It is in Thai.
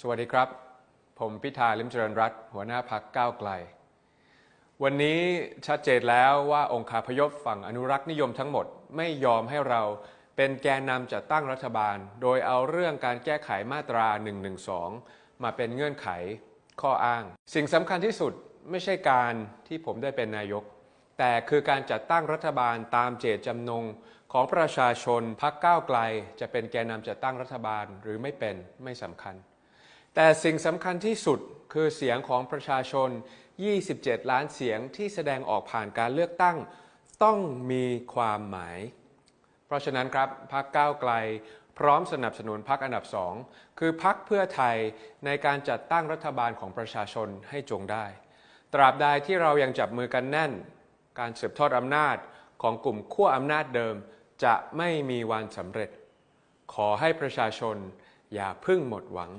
สวัสดีครับ ผมพิธาลิมเจริญรัตหัวหน้าพักก้าวไกล วันนี้ชัดเจนแล้วว่าองค์คาพยพฝั่งอนุรักษ์นิยมทั้งหมดไม่ยอมให้เราเป็นแกนนำจัดตั้งรัฐบาล โดยเอาเรื่องการแก้ไขมาตรา 112 มาเป็นเงื่อนไขข้ออ้าง สิ่งสำคัญที่สุดไม่ใช่การที่ผมได้เป็นนายก แต่คือการจัดตั้งรัฐบาลตามเจตจำนงของประชาชนพักก้าวไกล จะเป็นแกนนำจัดตั้งรัฐบาลหรือไม่เป็นไม่สำคัญ แต่สิ่งสำคัญที่สุดคือเสียงของประชาชน 27 ล้านเสียงที่แสดงออกผ่านการเลือกตั้งต้องมีความหมาย เพราะฉะนั้นครับพักก้าวไกลพร้อมสนับสนุนพักอันดับสองคือพักเพื่อไทยในการจัดตั้งรัฐบาลของประชาชนให้จงได้ ตราบใดที่เรายังจับมือกันแน่น การสืบทอดอำนาจของกลุ่มขั้วอำนาจเดิม จะไม่มีวันสำเร็จ ขอให้ประชาชนอย่าพึ่งหมดหวัง